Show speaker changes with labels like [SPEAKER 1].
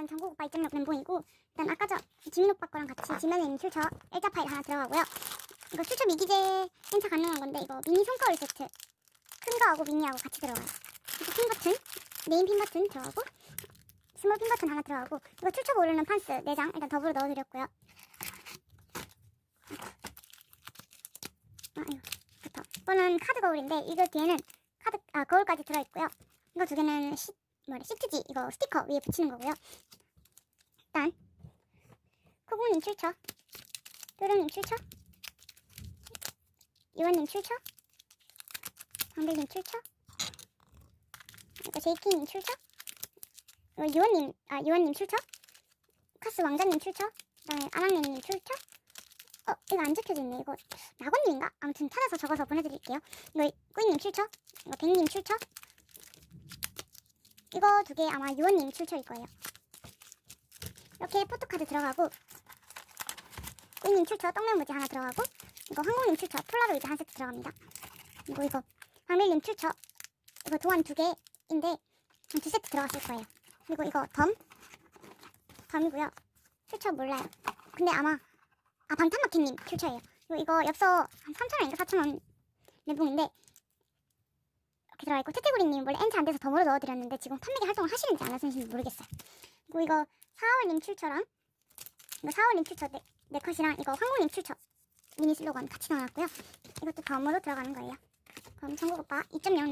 [SPEAKER 1] 이건 전국 오빠 2.6 멘붕이고 일단 아까 전 지민 오빠 거랑 같이 지면에 출처 일자 파일 하나 들어가고요. 이거 출처 미기재 행사 가능한 건데 이거 미니 손거울 세트 큰 거하고 미니하고 같이 들어가요. 이거 핀 버튼 메인 핀 버튼 들어가고 스몰 핀 버튼 하나 들어가고 이거 출처 모르는 판스 4장 일단 더블로 넣어드렸고요. 아 이거 부터 이거는 카드 거울인데 이거 뒤에는 카드 아 거울까지 들어있고요. 이거 두 개는 시 뭐래? 시트지. 이거 스티커 위에 붙이는 거고요. 일단 코고님 출처, 뚜루님 출처, 이원님 출처, 방백님 출처, 이거 제이키님 출처, 이거 이원님 아 이원님 출처, 카스 왕자님 출처, 그다음에 아랑님 출처. 어 이거 안 적혀져 있네. 이거 낙원님인가? 아무튼 찾아서 적어서 보내드릴게요. 이거 꾸이님 출처, 이거 백님 출처. 이거 두 개 아마 유원님 출처일 거예요. 이렇게 포토카드 들어가고 꾸이님 출처 떡면무지 하나 들어가고 이거 항공님 출처 폴라로이드 한 세트 들어갑니다. 그리고 이거 황밀님 출처 이거 도안 두 개인데 한 두 세트 들어갔을 거예요. 그리고 이거 덤 덤이고요. 출처 몰라요. 근데 아마 아 방탄마켓님 출처예요. 이거 엽서 한 3,000원인가 4,000원 멘붕인데 이렇게 들어가 있고 태태구리님 원래 엔트 안 돼서 덤으로 넣어드렸는데 지금 판매기 활동을 하시는지 안 하시는지 모르겠어요. 그리고 이거 사월님 출처랑 이거 사월님 출처 네, 네 컷이랑 이거 황고님 출처 미니 슬로건 같이 넣어놨고요. 이것도 덤으로 들어가는 거예요. 그럼 전국 오빠 2.0